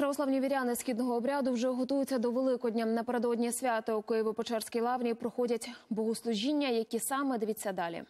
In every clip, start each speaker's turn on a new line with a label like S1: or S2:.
S1: Православні віряни східного обряду вже готуються до Великодня. Напередодні свята у Києво-Печерській лавні проходять богослужіння, які саме дивіться далі.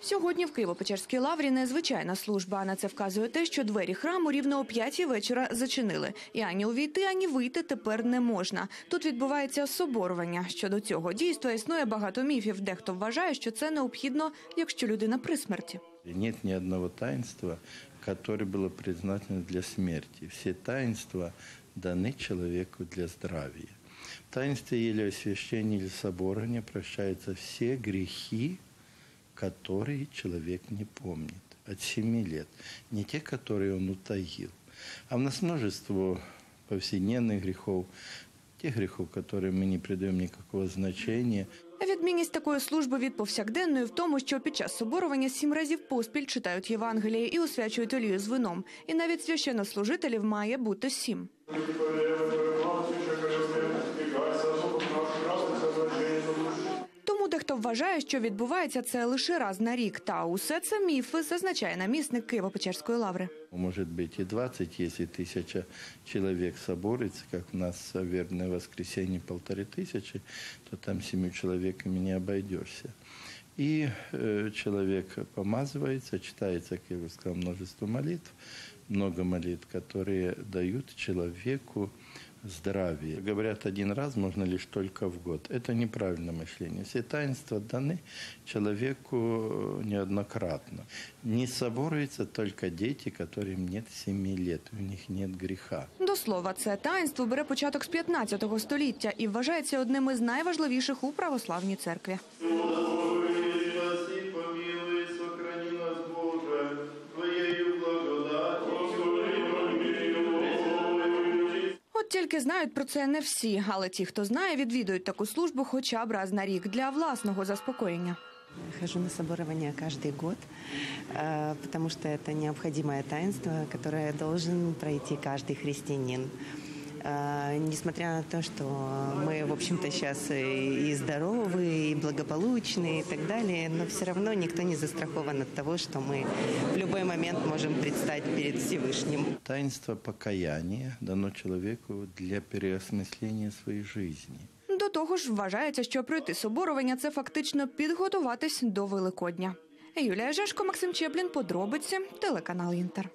S2: Сьогодні в Києво-Печерській лаврі незвичайна служба. На це вказує те, що двері храму рівно о п'ятій вечора зачинили. І ані увійти, ані вийти тепер не можна. Тут відбувається соборування. Щодо цього дійства існує багато міфів. Дехто вважає, що це необхідно, якщо людина при смерті.
S3: Нет ни одного таинства, которое было предназначено для смерти. Все таинства даны человеку для здравия. В таинстве или освящения, или соборования прощаются все грехи, которые человек не помнит от семи лет. Не те, которые он утаил. А у нас множество повседневных грехов, тех грехов, которые мы не придаем никакого значения –
S2: Відмінність такої служби від повсякденної в тому, що під час соборування сім разів поспіль читають Євангеліє і освячують олію з вином. І навіть священнослужителів має бути сім. дехто вважає, що відбувається це лише раз на рік. Та усе це міфи, зазначає намісник Києво-Печерської лаври.
S3: Может быть и 20, если тысяча человек соборится, как у нас в вербное воскресенье полторы тысячи, то там семью человеками не обойдешься. И э, человек помазывается, читается, как я уже сказал, множество молитв, много молитв, которые дают человеку здравие. Говорят, один раз можно лишь только в год. Это неправильное мышление. Все таинства даны человеку неоднократно. Не соборуются только дети, которым нет семи лет, у них нет греха.
S2: До слова, це таїнство бере початок з 15 століття і вважається одним із найважливіших у православній церкві. От тільки знають про це не всі, але ті, хто знає, відвідують таку службу хоча б раз на рік для власного заспокоєння.
S4: Хожу на соборование каждый год, э, потому что это необходимое таинство, которое должен пройти каждый христианин. Э, Несмотря на то, что мы, в общем-то, сейчас и здоровы, и благополучны, и так далее, но все равно никто не застрахован от того, что мы в любой момент можем предстать перед Всевышним.
S3: Таинство покаяния дано человеку для переосмысления своей жизни.
S2: До того ж, вважається, що пройти соборування це фактично підготуватись до Великодня. Юлія Жешко, Максим Чеплін, подробиці, телеканал Інтер.